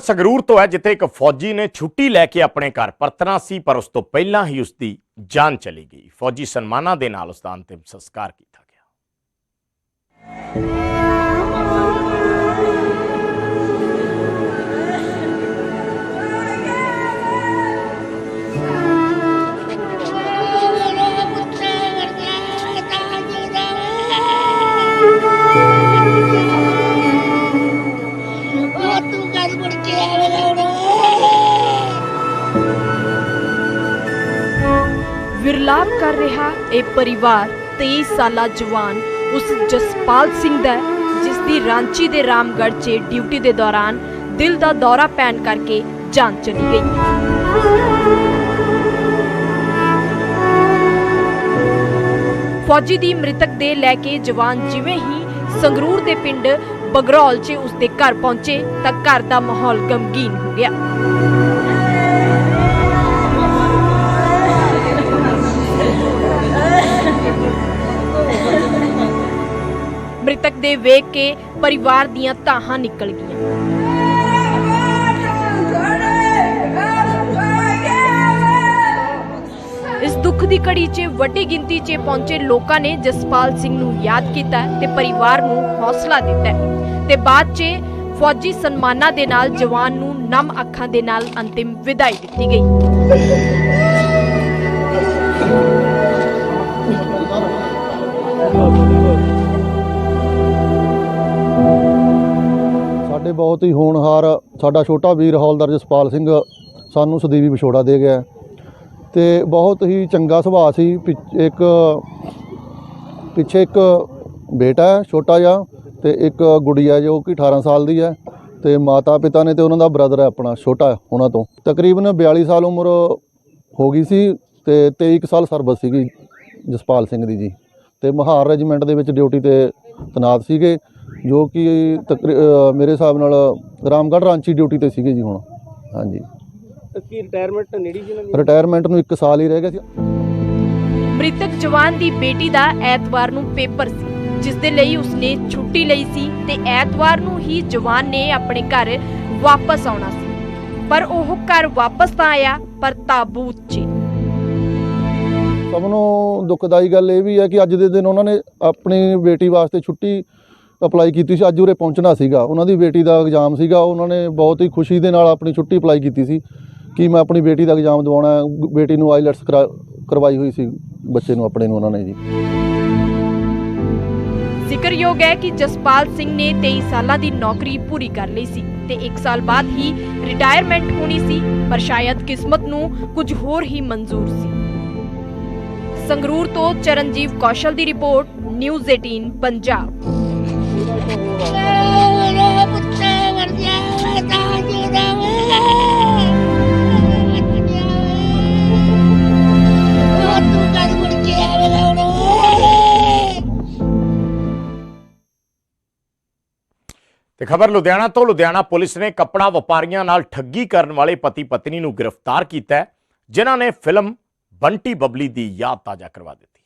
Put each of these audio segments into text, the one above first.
ਸੰਗਰੂਰ ਤੋਂ ਹੈ ਜਿੱਥੇ ਇੱਕ ਫੌਜੀ ਨੇ ਛੁੱਟੀ ਲੈ ਕੇ ਆਪਣੇ ਘਰ ਪਰਤਣਾ ਸੀ, ਪਰ ਉਸ ਤੋਂ ਪਹਿਲਾਂ ਹੀ ਉਸ ਦੀ ਜਾਨ ਚਲੀ ਗਈ। ਫੌਜੀ ਸਨਮਾਨਾਂ ਦੇ ਨਾਲ ਉਸ ਦਾ ਅੰਤਿਮ ਸੰਸਕਾਰ ਕੀਤਾ ਗਿਆ। ਇਹ ਪਰਿਵਾਰ 23 ਸਾਲਾ ਜਵਾਨ ਉਸ ਜਸਪਾਲ ਸਿੰਘ ਦਾ ਜਿਸ ਦੀ ਰਾਂਚੀ ਦੇ ਰਾਮਗੜ੍ਹ 'ਚ ਡਿਊਟੀ ਦੇ ਦੌਰਾਨ ਦਿਲ ਦਾ ਦੌਰਾ ਪੈਣ ਕਰਕੇ ਜਾਨ ਚਲੀ ਗਈ। ਫੌਜੀ ਦੀ ਮ੍ਰਿਤਕ ਦੇ ਲੈ ਕੇ ਜਵਾਨ ਜਿਵੇਂ ਹੀ ਸੰਗਰੂਰ ਦੇ ਪਿੰਡ ਬਗਰੌਲ 'ਚ ਉਸ ਦੇ ਘਰ ਪਹੁੰਚੇ ਤਾਂ ਘਰ ਦਾ ਮਾਹੌਲ ਗਮਗੀਨ ਹੋ ਗਿਆ। ਵੇਖ ਕੇ ਪਰਿਵਾਰ ਦੀਆਂ ਤਾਹਾਂ ਨਿਕਲ ਗਈਆਂ। ਇਸ ਦੁੱਖ ਦੀ ਘੜੀ 'ਚ, ਵੱਡੀ ਗਿਣਤੀ 'ਚ ਪਹੁੰਚੇ ਲੋਕਾਂ ਨੇ ਜਸਪਾਲ ਸਿੰਘ ਨੂੰ ਯਾਦ ਕੀਤਾ ਤੇ ਪਰਿਵਾਰ ਨੂੰ ਹੌਸਲਾ ਦਿੱਤਾ। ਤੇ ਬਾਅਦ 'ਚ ਫੌਜੀ ਸਨਮਾਨਾਂ ਦੇ ਨਾਲ ਜਵਾਨ ਨੂੰ ਨਮ ਅੱਖਾਂ ਦੇ ਨਾਲ ਅੰਤਿਮ ਵਿਦਾਈ ਦਿੱਤੀ ਗਈ। ਸਾਡੇ ਬਹੁਤ ਹੀ ਹੋਣਹਾਰ ਸਾਡਾ ਛੋਟਾ ਵੀਰ ਹੌਲਦਾਰ ਜਸਪਾਲ ਸਿੰਘ ਸਾਨੂੰ ਸਦੀਵੀ ਵਿਛੋੜਾ ਦੇ ਗਿਆ ਤੇ ਬਹੁਤ ਹੀ ਚੰਗਾ ਸੁਭਾਅ ਸੀ। ਪਿੱਛ- ਇੱਕ ਪਿੱਛੇ ਇੱਕ ਬੇਟਾ ਹੈ, ਛੋਟਾ ਜਿਹਾ, ਤੇ ਇੱਕ ਗੁੜੀਆ ਜੋ ਕਿ 18 ਸਾਲ ਦੀ ਹੈ, ਤੇ ਮਾਤਾ ਪਿਤਾ ਨੇ ਤੇ ਉਹਨਾਂ ਦਾ ਬ੍ਰਦਰ ਹੈ ਆਪਣਾ, ਛੋਟਾ ਉਹਨਾਂ ਤੋਂ। ਤਕਰੀਬਨ 42 ਸਾਲ ਉਮਰ ਹੋ ਗਈ ਸੀ ਤੇ 23 ਕੁ ਸਾਲ ਸਰਬਤ ਸੀਗੀ ਜਸਪਾਲ ਸਿੰਘ ਦੀ ਜੀ। ਤੇ ਮਹਾਰ ਰੈਜੀਮੈਂਟ ਦੇ ਵਿੱਚ ਡਿਊਟੀ ਤੇ ਤੈਨਾਤ ਸੀਗੇ। ਜੋ ਕਿ ਤਕਰੀ- ਮੇਰੇ ਹਿਸਾਬ ਨਾਲ ਰਾਮਗੜ੍ਹ ਰਾਂਚੀ ਡਿਊਟੀ ਤੇ ਸੀਗੇ ਜੀ ਹੁਣ। ਹਾਂਜੀ। ਕੀ ਰਿਟਾਇਰਮੈਂਟ ਨੇੜੀ ਸੀ ਇਹਨਾਂ ਦੀ? ਰਿਟਾਇਰਮੈਂਟ ਨੂੰ 1 ਸਾਲ ਹੀ ਰਹਿ ਗਿਆ ਸੀ। ਮ੍ਰਿਤਕ ਜਵਾਨ ਦੀ ਬੇਟੀ ਦਾ ਐਤਵਾਰ ਨੂੰ ਪੇਪਰ ਸੀ ਜਿਸ ਦੇ ਲਈ ਉਸਨੇ ਛੁੱਟੀ ਲਈ ਸੀ ਤੇ ਐਤਵਾਰ ਨੂੰ ਹੀ ਜਵਾਨ ਨੇ ਆਪਣੇ ਘਰ ਵਾਪਸ ਆਉਣਾ ਸੀ। ਪਰ ਉਹ ਘਰ ਵਾਪਸ ਤਾਂ ਆਇਆ ਪਰ ਤਾਬੂਤ 'ਚ ਸਭ ਨੂੰ ਦੁਖਦਾਈ ਗੱਲ ਇਹ ਵੀ ਹੈ ਕਿ ਅੱਜ ਦੇ ਦਿਨ ਉਹਨਾਂ ਨੇ ਆਪਣੀ ਬੇਟੀ ਵਾਸਤੇ ਛੁੱਟੀ ਅਪਲਾਈ ਕੀਤੀ ਸੀ। ਅੱਜ ਉਰੇ ਪਹੁੰਚਣਾ ਸੀਗਾ। ਉਹਨਾਂ ਦੀ ਬੇਟੀ ਦਾ ਐਗਜ਼ਾਮ ਸੀਗਾ। ਉਹਨਾਂ ਨੇ ਬਹੁਤ ਹੀ ਖੁਸ਼ੀ ਦੇ ਨਾਲ ਆਪਣੀ ਛੁੱਟੀ ਅਪਲਾਈ ਕੀਤੀ ਸੀ ਕਿ ਮੈਂ ਆਪਣੀ ਬੇਟੀ ਦਾ ਐਗਜ਼ਾਮ ਦਿਵਾਉਣਾ ਬੇਟੀ ਨੂੰ ਆਈਲੈਟਸ ਕਰਵਾਈ ਹੋਈ ਸੀ ਬੱਚੇ ਨੂੰ, ਆਪਣੇ ਨੂੰ, ਉਹਨਾਂ ਨੇ ਜੀ। ਜ਼ਿਕਰਯੋਗ ਹੈ ਕਿ ਜਸਪਾਲ ਸਿੰਘ ਨੇ 23 ਸਾਲਾਂ ਦੀ ਨੌਕਰੀ ਪੂਰੀ ਕਰ ਲਈ ਸੀ ਤੇ 1 ਸਾਲ ਬਾਅਦ ਹੀ ਰਿਟਾਇਰਮੈਂਟ ਹੋਣੀ ਸੀ, ਪਰ ਸ਼ਾਇਦ ਕਿਸਮਤ ਨੂੰ ਕੁਝ ਹੋਰ ਹੀ ਮਨਜ਼ੂਰ ਸੀ। ਸੰਗਰੂਰ ਤੋਂ ਚਰਨਜੀਵ ਕੌਸ਼ਲ ਦੀ ਰਿਪੋਰਟ, ਨਿਊਜ਼ 18 ਪੰਜਾਬ। ਮੇਰਾ ਪੁੱਤ ਮਰ ਗਿਆ ਤਾਂ ਜਿਉਂਦਾ ਤੇ ਖਬਰ ਲੁਧਿਆਣਾ ਤੋਂ ਲੁਧਿਆਣਾ ਪੁਲਿਸ ਨੇ ਕੱਪੜਾ ਵਪਾਰੀਆਂ ਨਾਲ ਠੱਗੀ ਕਰਨ ਵਾਲੇ ਪਤੀ ਪਤਨੀ ਨੂੰ ਗ੍ਰਿਫਤਾਰ ਕੀਤਾ ਜਿਨ੍ਹਾਂ ਨੇ ਫਿਲਮ ਬੰਟੀ ਬਬਲੀ ਦੀ ਯਾਦ ਤਾਜ਼ਾ ਕਰਵਾ ਦਿੱਤੀ।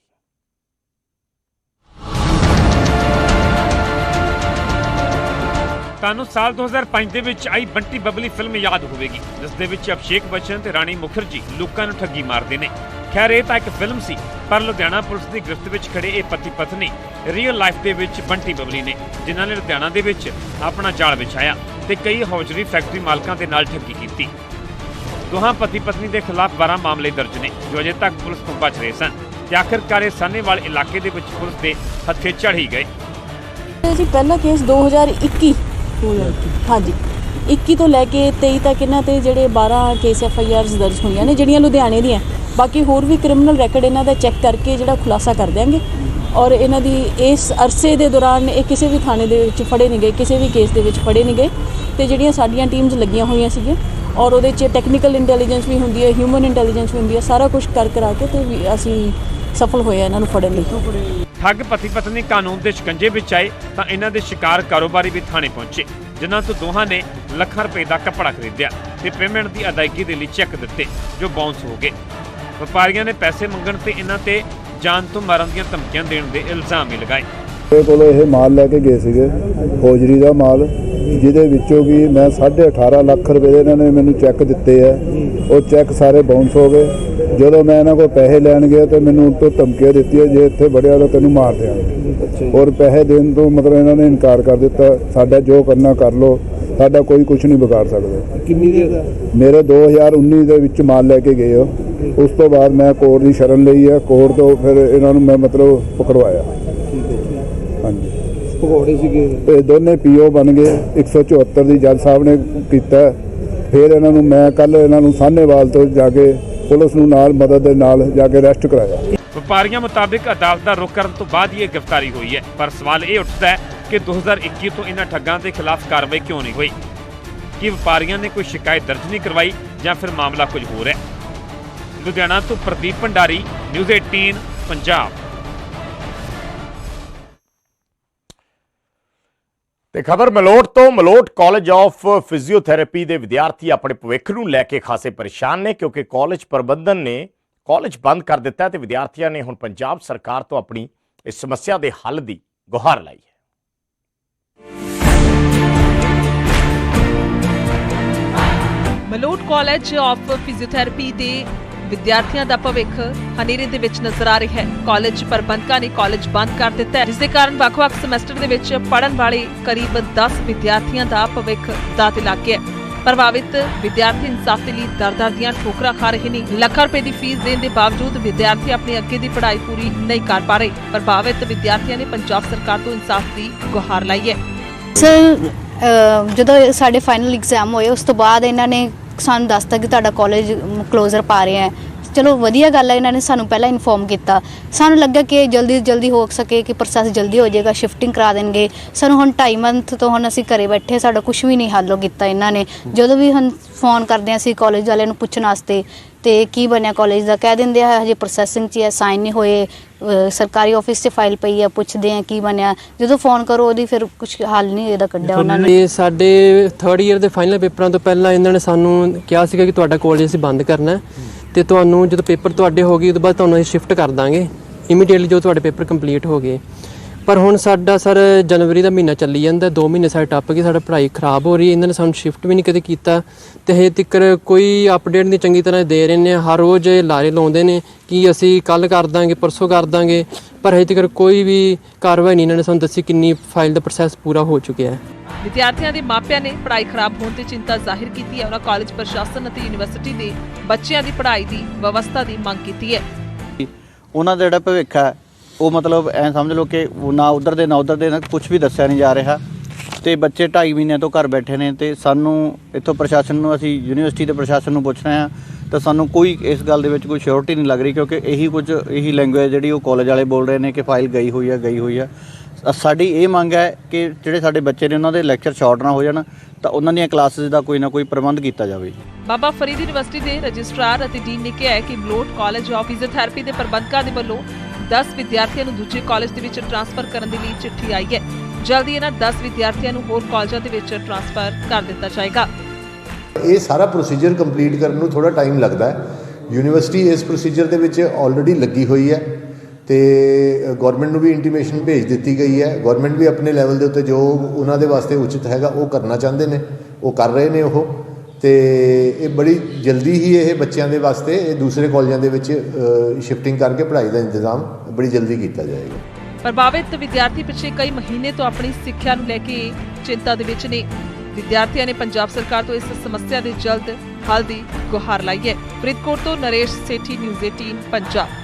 ਤੁਹਾਨੂੰ ਸਾਲ 2005 ਦੇ ਵਿੱਚ ਆਈ ਬੰਟੀ ਬਬਲੀ ਫਿਲਮ ਯਾਦ ਹੋਵੇਗੀ। ਜਿਸ ਦੇ ਵਿੱਚ ਅਭਿਸ਼ੇਕ ਬੱਚਨ ਤੇ ਰਾਣੀ ਮੁਖਰਜੀ ਲੋਕਾਂ ਨੂੰ ਠੱਗੀ ਮਾਰਦੇ ਨੇ। ਖੈਰ, ਇਹ ਤਾਂ ਇੱਕ ਫਿਲਮ ਸੀ, ਪਰ ਲੁਧਿਆਣਾ ਪੁਲਿਸ ਦੀ ਗ੍ਰਿਫਤ ਵਿੱਚ ਖੜੇ ਇਹ ਪਤੀ ਪਤਨੀ ਰੀਅਲ ਲਾਈਫ ਦੇ ਵਿੱਚ ਬੰਟੀ ਬਬਲੀ ਨੇ, ਜਿਨ੍ਹਾਂ ਨੇ ਲੁਧਿਆਣਾ ਦੇ ਵਿੱਚ ਆਪਣਾ ਜਾਲ ਵਿਛਾਇਆ ਤੇ ਕਈ ਹੌਜਰੀ ਫੈਕਟਰੀ ਮਾਲਕਾਂ ਦੇ ਨਾਲ ਠੱਗੀ ਕੀਤੀ। ਦੋਹਾਂ ਪਤੀ ਪਤਨੀ ਦੇ ਖਿਲਾਫ 12 ਮਾਮਲੇ ਦਰਜ ਨੇ, ਜੋ ਅਜੇ ਤੱਕ ਪੁਲਿਸ ਤੋਂ ਬਚ ਰਹੇ ਸਨ ਤੇ ਆਖਿਰਕਾਰ ਇਹ ਸਾਹਨੇਵਾਲ ਇਲਾਕੇ ਦੇ ਵਿੱਚ ਪੁਲਿਸ ਦੇ ਹੱਥੇ ਚੜ੍ਹ ਹੀ ਗਏ। ਇਹ ਜੀ, ਪਹਿਲਾ ਕੇਸ 2021 ਹਾਂਜੀ। 21 ਤੋਂ ਲੈ ਕੇ 23 ਤੱਕ ਇਹਨਾਂ ਤੇ ਜਿਹੜੇ 12 ਕੇਸ ਐਫ ਆਈ ਆਰਸ ਦਰਜ ਹੋਈਆਂ ਨੇ, ਜਿਹੜੀਆਂ ਲੁਧਿਆਣੇ ਦੀਆਂ। ਬਾਕੀ ਹੋਰ ਵੀ ਕ੍ਰਿਮੀਨਲ ਰੈਕੋਰਡ ਇਹਨਾਂ ਦਾ ਚੈੱਕ ਕਰਕੇ ਜਿਹੜਾ ਖੁਲਾਸਾ ਕਰ ਦਿਆਂਗੇ। ਔਰ ਇਹਨਾਂ ਦੀ ਇਸ ਅਰਸੇ ਦੇ ਦੌਰਾਨ ਇਹ ਕਿਸੇ ਵੀ ਥਾਣੇ ਦੇ ਵਿੱਚ ਫੜੇ ਨਹੀਂ ਗਏ, ਕਿਸੇ ਵੀ ਕੇਸ ਦੇ ਵਿੱਚ ਫੜੇ ਨਹੀਂ ਗਏ। ਤੇ ਜਿਹੜੀਆਂ ਸਾਡੀਆਂ ਟੀਮਸ ਲੱਗੀਆਂ ਹੋਈਆਂ ਸੀਗੀਆਂ, ਔਰ ਉਹਦੇ 'ਚ ਟੈਕਨੀਕਲ ਇੰਟੈਲੀਜੈਂਸ ਵੀ ਹੁੰਦੀ ਹੈ ਹਿਊਮਨ ਇੰਟੈਲੀਜੈਂਸ ਵੀ ਹੁੰਦੀ ਹੈ, ਸਾਰਾ ਕੁਝ ਕਰ ਕਰਾ ਕੇ ਤੇ ਵੀ ਅਸੀਂ ਸਫਲ ਹੋਏ ਹਾਂ ਇਹਨਾਂ ਨੂੰ ਫੜਨ ਲਈ। ਠੱਗ ਪਤੀ ਪਤਨੀ ਕਾਨੂੰਨ ਦੇ ਸ਼ਿਕੰਜੇ ਵਿੱਚ ਆਏ ਤਾਂ ਇਹਨਾਂ ਦੇ ਸ਼ਿਕਾਰ ਕਾਰੋਬਾਰੀ ਵੀ ਥਾਣੇ ਪਹੁੰਚੇ, ਜਿਨ੍ਹਾਂ ਤੋਂ ਦੋਹਾਂ ਨੇ ਲੱਖਾਂ ਰੁਪਏ ਦਾ ਕੱਪੜਾ ਖਰੀਦਿਆ ਤੇ ਪੇਮੈਂਟ ਦੀ ਅਦਾਇਗੀ ਦੇ ਲਈ ਚੈੱਕ ਦਿੱਤੇ, ਜੋ ਬਾਉਂਸ ਹੋ ਗਏ। ਵਪਾਰੀਆਂ ਨੇ ਪੈਸੇ ਮੰਗਣ ਤੇ ਇਹਨਾਂ ਤੇ ਜਾਨ ਤੋਂ ਮਾਰਨ ਦੀਆਂ ਧਮਕੀਆਂ ਦੇਣ ਦੇ ਇਲਜ਼ਾਮ ਵੀ ਲਗਾਏ। ਮੇਰੇ ਕੋਲ ਇਹ ਮਾਲ ਲੈ ਕੇ ਗਏ ਸੀਗੇ ਹੋਜਰੀ ਦਾ ਮਾਲ, ਜਿਹਦੇ ਵਿੱਚੋਂ ਵੀ ਮੈਂ 18.5 ਲੱਖ ਰੁਪਏ ਦੇ ਇਹਨਾਂ ਨੇ ਮੈਨੂੰ ਚੈੱਕ ਦਿੱਤੇ ਆ। ਉਹ ਚੈੱਕ ਸਾਰੇ ਬਾਉਂਸ ਹੋ ਗਏ। ਜਦੋਂ ਮੈਂ ਇਹਨਾਂ ਕੋਲ ਪੈਸੇ ਲੈਣ ਗਿਆ ਤੇ ਮੈਨੂੰ ਉਤੋਂ ਧਮਕੀਆਂ ਦਿੱਤੀਆਂ ਜੇ ਇੱਥੇ ਵੜਿਆ ਤਾਂ ਤੈਨੂੰ ਮਾਰ ਦਿਆਂਗੇ। ਔਰ ਪੈਸੇ ਦੇਣ ਤੋਂ ਮਤਲਬ ਇਹਨਾਂ ਨੇ ਇਨਕਾਰ ਕਰ ਦਿੱਤਾ ਸਾਡਾ ਜੋ ਕਰਨਾ ਕਰ ਲਓ ਸਾਡਾ ਕੋਈ ਕੁਝ ਨਹੀਂ ਵਿਗਾੜ ਸਕਦਾ। ਕਿੰਨੀ ਦੇਰ ਦਾ? ਮੇਰੇ 2019 ਦੇ ਵਿੱਚ ਮਾਲ ਲੈ ਕੇ ਗਏ ਹੋ ਉਸ ਤੋਂ ਬਾਅਦ ਮੈਂ ਕੋਰਟ ਦੀ ਸ਼ਰਨ ਲਈ ਹੈ ਕੋਰਟ ਤੋਂ ਫਿਰ ਇਹਨਾਂ ਨੂੰ ਮੈਂ ਮਤਲਬ ਪਕੜਵਾਇਆ। ਹਾਂਜੀ। ਭਗੌੜੇ ਸੀਗੇ। ਤੇ ਦੋਨੇ ਪੀਓ ਬਣ ਗਏ। 174 ਦੀ ਜੱਜ ਸਾਹਿਬ ਨੇ ਕੀਤਾ। ਫਿਰ ਇਹਨਾਂ ਨੂੰ ਮੈਂ ਕੱਲ ਇਹਨਾਂ ਨੂੰ ਸਾਹਨੇਵਾਲ ਤੋਂ ਜਾ ਕੇ ਪੁਲਿਸ ਨੂੰ ਨਾਲ ਮਦਦ ਦੇ ਨਾਲ ਜਾ ਕੇ ਅਰੈਸਟ ਕਰਾਇਆ। ਵਪਾਰੀਆਂ ਮੁਤਾਬਿਕ ਅਦਾਲਤ ਦਾ ਰੁਖ ਕਰਨ ਤੋਂ ਬਾਅਦ ਹੀ ਇਹ ਗ੍ਰਿਫਤਾਰੀ ਹੋਈ ਹੈ, ਪਰ ਸਵਾਲ ਇਹ ਉੱਠਦਾ ਹੈ ਕਿ 2021 ਤੋਂ ਇਹਨਾਂ ਠੱਗਾਂ ਦੇ ਖਿਲਾਫ ਕਾਰਵਾਈ ਕਿਉਂ ਨਹੀਂ ਹੋਈ? ਕਿ ਵਪਾਰੀਆਂ ਨੇ ਕੋਈ ਸ਼ਿਕਾਇਤ ਦਰਜ ਨਹੀਂ ਕਰਵਾਈ ਜਾਂ ਫਿਰ ਮਾਮਲਾ ਕੁਝ ਹੋਰ ਹੈ? ਲੁਧਿਆਣਾ ਤੋਂ ਪ੍ਰਦੀਪ ਭੰਡਾਰੀ, ਨਿਊਜ਼ 18 ਪੰਜਾਬ। ਤੇ ਖਬਰ ਮਲੋਟ ਤੋਂ ਮਲੋਟ ਕਾਲਜ ਆਫ ਫਿਜ਼ੀਓਥੈਰੇਪੀ ਦੇ ਵਿਦਿਆਰਥੀ ਆਪਣੇ ਭਵਿੱਖ ਨੂੰ ਲੈ ਕੇ ਖਾਸੇ ਪਰੇਸ਼ਾਨ ਨੇ ਕਿਉਂਕਿ ਕਾਲਜ ਪ੍ਰਬੰਧਨ ਨੇ ਕਾਲਜ ਬੰਦ ਕਰ ਦਿੱਤਾ ਹੈ ਤੇ ਵਿਦਿਆਰਥੀਆਂ ਨੇ ਹੁਣ ਪੰਜਾਬ ਸਰਕਾਰ ਤੋਂ ਆਪਣੀ ਇਸ ਸਮੱਸਿਆ ਦੇ ਹੱਲ ਦੀ ਗੁਹਾਰ ਲਾਈ ਹੈ। ਮਲੋਟ ਕਾਲਜ ਆਫ ਫਿਜ਼ੀਓਥੈਰੇਪੀ ਦੇ ਵਿਦਿਆਰਥੀਆਂ ਦਾ ਭਵਿੱਖ ਹਨੇਰੇ ਦੇ ਵਿੱਚ ਨਜ਼ਰ ਆ ਰਿਹਾ ਹੈ। ਕਾਲਜ ਪ੍ਰਬੰਧਕਾਂ ਨੇ ਕਾਲਜ ਬੰਦ ਕਰ ਦਿੱਤਾ ਹੈ। ਜਿਸ ਦੇ ਕਾਰਨ ਵੱਖ-ਵੱਖ ਸਮੈਸਟਰ ਦੇ ਵਿੱਚ ਪੜਨ ਵਾਲੇ ਕਰੀਬ 10 ਵਿਦਿਆਰਥੀਆਂ ਦਾ ਭਵਿੱਖ ਦਾਅ ਲੱਗ ਗਿਆ ਪ੍ਰਭਾਵਿਤ ਵਿਦਿਆਰਥੀ ਇਨਸਾਫ ਦੇ ਲਈ ਦਰ-ਦਰ ਦੀਆਂ ਠੋਕਰਾਂ ਖਾ ਰਹੇ ਨੇ। ਲੱਖਾਂ ਰੁਪਏ ਦੀ ਫੀਸ ਦੇਣ ਦੇ ਬਾਵਜੂਦ ਵਿਦਿਆਰਥੀ ਆਪਣੀ ਅੱਗੇ ਦੀ ਪੜ੍ਹਾਈ ਪੂਰੀ ਨਹੀਂ ਕਰ ਪਾ ਰਹੇ। ਪ੍ਰਭਾਵਿਤ ਵਿਦਿਆਰਥੀਆਂ ਨੇ ਪੰਜਾਬ ਸਰਕਾਰ ਤੋਂ ਇਨਸਾਫ ਦੀ ਗੁਹਾਰ ਲਾਈ ਹੈ। ਸਰ ਜਦੋਂ ਸਾਡੇ ਫਾਈਨਲ ਐਗਜ਼ਾਮ ਹੋਏ, ਉਸ ਤੋਂ ਬਾਅਦ ਇਹਨਾਂ ਨੇ ਸਾਨੂੰ ਦੱਸਤਾ ਕਿ ਤੁਹਾਡਾ ਕਾਲਜ ਕਲੋਜ਼ਰ ਪਾ ਰਿਹਾ ਹੈ। ਚਲੋ, ਵਧੀਆ ਗੱਲ ਹੈ, ਇਹਨਾਂ ਨੇ ਸਾਨੂੰ ਪਹਿਲਾਂ ਇਨਫੋਰਮ ਕੀਤਾ। ਸਾਨੂੰ ਲੱਗਾ ਕਿ ਜਲਦੀ ਤੋਂ ਜਲਦੀ ਹੋ ਸਕੇ, ਕਿ ਪ੍ਰੋਸੈਸ ਜਲਦੀ ਹੋ ਜਾਏਗਾ ਸ਼ਿਫਟਿੰਗ ਕਰਾ ਦੇਣਗੇ। ਸਾਨੂੰ ਹੁਣ 2.5 ਮੰਥ ਤੋਂ ਹੁਣ ਅਸੀਂ ਘਰੇ ਬੈਠੇ, ਸਾਡਾ ਕੁਝ ਵੀ ਨਹੀਂ ਹੱਲ ਕੀਤਾ ਇਹਨਾਂ ਨੇ। ਜਦੋਂ ਵੀ ਹੁਣ ਫੋਨ ਕਰਦੇ ਹਾਂ ਅਸੀਂ ਕਾਲਜ ਵਾਲਿਆਂ ਨੂੰ ਪੁੱਛਣ ਵਾਸਤੇ ਤੇ ਕੀ ਬਣਿਆ ਕਾਲਜ ਦਾ? ਕਹਿ ਦਿੰਦੇ ਆ ਹਜੇ ਪ੍ਰੋਸੈਸਿੰਗ 'ਚ ਹੈ ਸਾਈਨ ਨਹੀਂ ਹੋਏ ਅ, ਸਰਕਾਰੀ ਆਫਿਸ 'ਚ ਫਾਈਲ ਪਈ ਹੈ ਪੁੱਛਦੇ ਆ ਕੀ ਬਣਿਆ। ਜਦੋਂ ਫੋਨ ਕਰੋ ਉਹਦੀ ਫਿਰ ਕੁਝ ਹੱਲ ਨਹੀਂ ਇਹਦਾ ਕੱਢਿਆ ਉਹਨਾਂ ਨੇ। ਤੇ ਸਾਡੇ 3rd ਇਅਰ ਦੇ ਫਾਈਨਲ ਪੇਪਰਾਂ ਤੋਂ ਪਹਿਲਾਂ ਇਹਨਾਂ ਨੇ ਸਾਨੂੰ ਕਿਹਾ ਸੀਗਾ ਕਿ ਤੁਹਾਡਾ ਕਾਲਜ ਅਸੀਂ ਬੰਦ ਕਰਨਾ ਹੈ। ਤੇ ਤੁਹਾਨੂੰ ਜਦੋਂ ਪੇਪਰ ਤੁਹਾਡੇ ਹੋ ਗਏ ਉਦੋਂ ਬਾਅਦ ਤੁਹਾਨੂੰ ਅਸੀਂ ਸ਼ਿਫਟ ਕਰ ਦਾਂਗੇ। ਇਮੀਡੀਏਟਲੀ ਜਦੋਂ ਤੁਹਾਡੇ ਪੇਪਰ ਕੰਪਲੀਟ ਹੋ ਗਏ। ਪਰ ਹੁਣ ਸਾਡਾ ਸਰ ਜਨਵਰੀ ਦਾ ਮਹੀਨਾ ਚੱਲੀ ਜਾਂਦਾ 2 ਮਹੀਨੇ ਸਾਡੇ ਟੱਪ ਗਏ ਸਾਡਾ ਪੜ੍ਹਾਈ ਖਰਾਬ ਹੋ ਰਹੀ ਹੈ ਇਹਨਾਂ ਨੇ ਸਾਨੂੰ ਸ਼ਿਫਟ ਵੀ ਨਹੀਂ ਕਦੇ ਕੀਤਾ ਤੇ ਹਜੇ ਤੱਕ ਕੋਈ ਅਪਡੇਟ ਨਹੀਂ ਚੰਗੀ ਤਰ੍ਹਾਂ ਦੇ ਰਹੇ ਨੇ ਹਰ ਰੋਜ਼ ਇਹ ਲਾਰੇ ਲਾਉਂਦੇ ਨੇ ਕਿ ਅਸੀਂ ਕੱਲ ਕਰ ਦਾਂਗੇ ਪਰਸੋਂ ਕਰ ਦਾਂਗੇ ਪਰ ਹਜੇ ਤੱਕ ਕੋਈ ਵੀ ਕਾਰਵਾਈ ਨਹੀਂ ਇਹਨਾਂ ਨੇ ਸਾਨੂੰ ਦੱਸੀ ਕਿੰਨੀ ਫਾਈਲ ਦਾ ਪ੍ਰੋਸੈਸ ਪੂਰਾ ਹੋ ਚੁੱਕਿਆ ਹੈ। ਵਿਦਿਆਰਥੀਆਂ ਦੇ ਮਾਪਿਆਂ ਨੇ ਪੜ੍ਹਾਈ ਖਰਾਬ ਹੋਣ ਤੇ ਚਿੰਤਾ ਜ਼ਾਹਿਰ ਕੀਤੀ ਹੈ। ਉਹਨਾਂ ਕਾਲਜ ਪ੍ਰਸ਼ਾਸਨ ਅਤੇ ਯੂਨੀਵਰਸਿਟੀ ਦੇ ਬੱਚਿਆਂ ਦੀ ਪੜ੍ਹਾਈ ਦੀ ਵਿਵਸਥਾ ਦੀ ਮੰਗ ਕੀਤੀ ਹੈ। ਉਹਨਾਂ ਦਾ ਜਿਹੜਾ ਭਵਿੱਖ ਹੈ ਉਹ ਮਤਲਬ ਐ ਸਮਝ ਲਓ ਕਿ ਨਾ ਉਧਰ ਦੇ, ਨਾ ਉਧਰ ਦੇ ਕੁਝ ਵੀ ਦੱਸਿਆ ਨਹੀਂ ਜਾ ਰਿਹਾ। ਤੇ ਬੱਚੇ 2.5 ਮਹੀਨਿਆਂ ਤੋਂ ਘਰ ਬੈਠੇ ਨੇ ਤੇ ਸਾਨੂੰ ਇੱਥੋਂ ਪ੍ਰਸ਼ਾਸਨ ਨੂੰ ਅਸੀਂ ਯੂਨੀਵਰਸਿਟੀ ਦੇ ਪ੍ਰਸ਼ਾਸਨ ਨੂੰ ਪੁੱਛ ਰਹੇ ਹਾਂ ਤਾਂ ਸਾਨੂੰ ਕੋਈ ਇਸ ਗੱਲ ਦੇ ਵਿੱਚ ਕੋਈ ਸ਼ੋਰਟੀ ਨਹੀਂ ਲੱਗ ਰਹੀ ਕਿਉਂਕਿ ਇਹੀ ਕੁਝ, ਇਹੀ ਲੈਂਗੁਏਜ ਜਿਹੜੀ ਉਹ ਕਾਲਜ ਵਾਲੇ ਬੋਲ ਰਹੇ ਨੇ ਕਿ ਫਾਈਲ ਗਈ ਹੋਈ ਹੈ ਗਈ ਹੋਈ ਹੈ ਸਾਡੀ ਇਹ ਮੰਗ ਹੈ ਕਿ ਜਿਹੜੇ ਸਾਡੇ ਬੱਚੇ ਨੇ ਉਹਨਾਂ ਦੇ ਲੈਕਚਰ ਸ਼ਾਰਟ ਨਾ ਹੋ ਜਾਣ, ਤਾਂ ਉਹਨਾਂ ਦੀਆਂ ਕਲਾਸਿਸ ਦਾ ਕੋਈ ਨਾ ਕੋਈ ਪ੍ਰਬੰਧ ਕੀਤਾ ਜਾਵੇ। ਬਾਬਾ ਫਰੀਦ ਯੂਨੀਵਰਸਿਟੀ ਦੇ ਰਜਿਸਟਰਾਰ ਅਤੇ ਡੀਨ ਨੇ ਕਿਹਾ ਹੈ ਕਿ ਬਲੋਟ ਕਾਲਜ ਆਫ ਫਿਜ਼ੀਓਥੈਰੇਪੀ ਦੇ ਪ੍ਰਬੰਧਕਾਂ ਦੇ ਵੱਲੋਂ 10 ਵਿਦਿਆਰਥੀਆਂ ਨੂੰ ਦੂਜੇ ਕਾਲਜ ਦੇ ਵਿੱਚ ਟ੍ਰਾਂਸਫਰ ਕਰਨ ਦੇ ਲਈ ਚਿੱਠੀ ਆਈ ਹੈ। ਜਲਦੀ ਇਹਨਾਂ 10 ਵਿਦਿਆਰਥੀਆਂ ਨੂੰ ਹੋਰ ਕਾਲਜਾਂ ਦੇ ਵਿੱਚ ਟ੍ਰਾਂਸਫਰ ਕਰ ਦਿੱਤਾ ਜਾਏਗਾ। ਇਹ ਸਾਰਾ ਪ੍ਰੋਸੀਜਰ ਕੰਪਲੀਟ ਕਰਨ ਨੂੰ ਥੋੜਾ ਟਾਈਮ ਲੱਗਦਾ ਹੈ। ਯੂਨੀਵਰਸਿਟੀ ਇਸ ਪ੍ਰੋਸੀਜਰ ਦੇ ਵਿੱਚ ਆਲਰੇਡੀ ਲੱਗੀ ਹੋਈ ਹੈ ਤੇ ਗਵਰਨਮੈਂਟ ਨੂੰ ਵੀ ਇੰਟੀਮੇਸ਼ਨ ਭੇਜ ਦਿੱਤੀ ਗਈ ਹੈ। ਗਵਰਨਮੈਂਟ ਵੀ ਆਪਣੇ ਲੈਵਲ ਦੇ ਉੱਤੇ ਜੋ ਉਹਨਾਂ ਦੇ ਵਾਸਤੇ ਉਚਿਤ ਹੈਗਾ ਉਹ ਕਰਨਾ ਚਾਹੁੰਦੇ ਨੇ, ਉਹ ਕਰ ਰਹੇ ਨੇ ਉਹ। ਤੇ ਇਹ ਬੜੀ ਜਲਦੀ ਹੀ ਇਹ ਬੱਚਿਆਂ ਦੇ ਵਾਸਤੇ, ਇਹ ਦੂਸਰੇ ਕਾਲਜਾਂ ਦੇ ਵਿੱਚ ਸ਼ਿਫਟਿੰਗ ਕਰਕੇ ਪੜ੍ਹਾਈ ਦਾ ਇੰਤਜ਼ਾਮ ਬੜੀ ਜਲਦੀ ਕੀਤਾ ਜਾਏਗਾ। ਪ੍ਰਭਾਵਿਤ ਵਿਦਿਆਰਥੀ ਪਿਛਲੇ ਕਈ ਮਹੀਨੇ ਤੋਂ ਆਪਣੀ ਸਿੱਖਿਆ ਨੂੰ ਲੈ ਕੇ ਚਿੰਤਾ ਦੇ ਵਿੱਚ ਨੇ। ਵਿਦਿਆਰਥੀਆਂ ਨੇ ਪੰਜਾਬ ਸਰਕਾਰ ਤੋਂ ਇਸ ਸਮੱਸਿਆ ਦੇ ਜਲਦ ਹੱਲ ਦੀ ਗੁਹਾਰ ਲਾਈ ਹੈ। ਫਰੀਦਕੋਟ ਤੋਂ ਨਰੇਸ਼ ਸੇਠੀ, ਨਿਊਜ਼ 18 ਪੰਜਾਬ।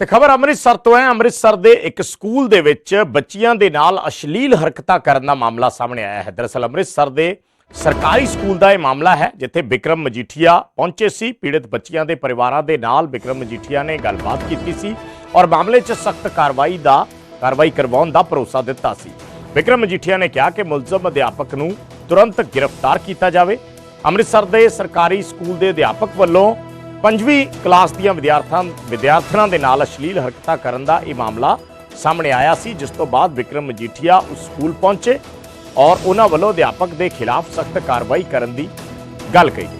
ਤੇ ਖਬਰ ਅੰਮ੍ਰਿਤਸਰ ਤੋਂ ਹੈ। ਅੰਮ੍ਰਿਤਸਰ ਦੇ ਇੱਕ ਸਕੂਲ ਦੇ ਵਿੱਚ ਬੱਚੀਆਂ ਦੇ ਨਾਲ ਅਸ਼ਲੀਲ ਹਰਕਤਾਂ ਕਰਨ ਦਾ ਮਾਮਲਾ ਸਾਹਮਣੇ ਆਇਆ ਹੈ। ਦਰਅਸਲ ਅੰਮ੍ਰਿਤਸਰ ਦੇ ਸਰਕਾਰੀ ਸਕੂਲ ਦਾ ਇਹ ਮਾਮਲਾ ਹੈ, ਜਿੱਥੇ ਵਿਕਰਮ ਮਜੀਠੀਆ ਪਹੁੰਚੇ ਸੀ। ਪੀੜਤ ਬੱਚੀਆਂ ਦੇ ਪਰਿਵਾਰਾਂ ਦੇ ਨਾਲ ਵਿਕਰਮ ਮਜੀਠੀਆ ਨੇ ਗੱਲਬਾਤ ਕੀਤੀ ਸੀ ਔਰ ਮਾਮਲੇ 'ਚ ਸਖਤ ਕਾਰਵਾਈ ਦਾ, ਕਾਰਵਾਈ ਕਰਵਾਉਣ ਦਾ ਭਰੋਸਾ ਦਿੱਤਾ ਸੀ। ਵਿਕਰਮ ਮਜੀਠੀਆ ਨੇ ਕਿਹਾ ਕਿ ਮੁਲਜ਼ਮ ਅਧਿਆਪਕ ਨੂੰ ਤੁਰੰਤ ਗ੍ਰਿਫਤਾਰ ਕੀਤਾ ਜਾਵੇ। ਅੰਮ੍ਰਿਤਸਰ ਦੇ ਸਰਕਾਰੀ ਸਕੂਲ ਦੇ ਅਧਿਆਪਕ ਵੱਲੋਂ ਪੰਜਵੀਂ ਕਲਾਸ ਦੀਆਂ ਵਿਦਿਆਰਥਣਾਂ ਵਿਦਿਆਰਥਣਾਂ ਦੇ ਨਾਲ ਅਸ਼ਲੀਲ ਹਰਕਤਾਂ ਕਰਨ ਦਾ ਇਹ ਮਾਮਲਾ ਸਾਹਮਣੇ ਆਇਆ ਸੀ ਜਿਸ ਤੋਂ ਬਾਅਦ ਵਿਕਰਮ ਮਜੀਠੀਆ ਉਸ ਸਕੂਲ ਪਹੁੰਚੇ ਔਰ ਉਹਨਾਂ ਵੱਲੋਂ ਅਧਿਆਪਕ ਦੇ ਖਿਲਾਫ ਸਖਤ ਕਾਰਵਾਈ ਕਰਨ ਦੀ ਗੱਲ ਕਹੀ ਗਈ।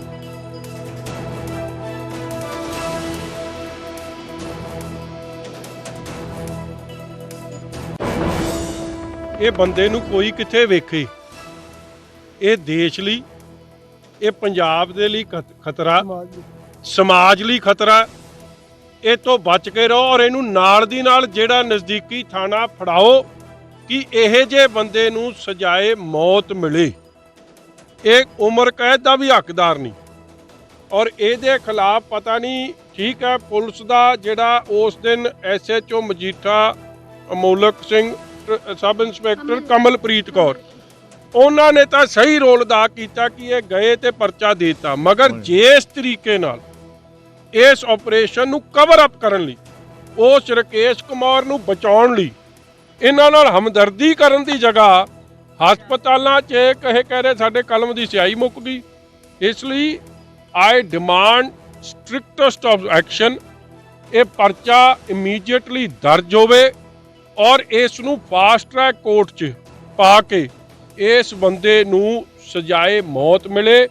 ਇਹ ਬੰਦੇ ਨੂੰ ਕੋਈ ਕਿੱਥੇ ਵੇਖੇ? ਇਹ ਦੇਸ਼ ਲਈ ਇਹ ਪੰਜਾਬ ਦੇ ਲਈ ਖਤ- ਖਤਰਾ ਸਮਾਜ ਲਈ ਖਤਰਾ ਇਹ ਤੋਂ ਬਚ ਕੇ ਰਹੋ ਔਰ ਇਹਨੂੰ ਨਾਲ ਦੀ ਨਾਲ ਜਿਹੜਾ ਨਜ਼ਦੀਕੀ ਥਾਣਾ ਫੜਾਓ ਕਿ ਇਹੋ ਜਿਹੇ ਬੰਦੇ ਨੂੰ ਸਜ਼ਾਏ ਮੌਤ ਮਿਲੇ। ਇਹ ਉਮਰ ਕੈਦ ਦਾ ਵੀ ਹੱਕਦਾਰ ਨਹੀਂ। ਔਰ ਇਹਦੇ ਖਿਲਾਫ ਪਤਾ ਨਹੀਂ ਠੀਕ ਹੈ ਪੁਲਿਸ ਦਾ ਜਿਹੜਾ ਉਸ ਦਿਨ SHO Majitha Amolak Singh sub inspector Kamalpreet Kaur ਉਹਨਾਂ ਨੇ ਤਾਂ ਸਹੀ ਰੋਲ ਅਦਾ ਕੀਤਾ ਕਿ ਇਹ ਗਏ ਤੇ ਪਰਚਾ ਦੇ ਦਿੱਤਾ। ਮਗਰ ਜਿਸ ਤਰੀਕੇ ਨਾਲ ਇਸ ਆਪਰੇਸ਼ਨ ਨੂੰ ਕਵਰ ਅਪ ਕਰਨ ਲਈ ਉਸ ਰਕੇਸ਼ ਕੁਮਾਰ ਨੂੰ ਬਚਾਉਣ ਲਈ। ਇਹਨਾਂ ਨਾਲ ਹਮਦਰਦੀ ਕਰਨ ਦੀ ਜਗ੍ਹਾ ਹਸਪਤਾਲਾਂ 'ਚ ਕਹੇ ਕਹਿ ਰਹੇ ਸਾਡੇ ਕਲਮ ਦੀ ਸਿਆਹੀ ਮੁੱਕ ਗਈ। ਇਸ ਲਈ I demand strictest of action ਇਹ ਪਰਚਾ ਇਮੀਡੀਏਟਲੀ ਦਰਜ ਹੋਵੇ ਔਰ ਇਸ ਨੂੰ ਫਾਸਟ ਟਰੈਕ ਕੋਰਟ 'ਚ ਪਾ ਕੇ ਇਸ ਬੰਦੇ ਨੂੰ ਸਜ਼ਾਏ ਮੌਤ ਮਿਲੇ।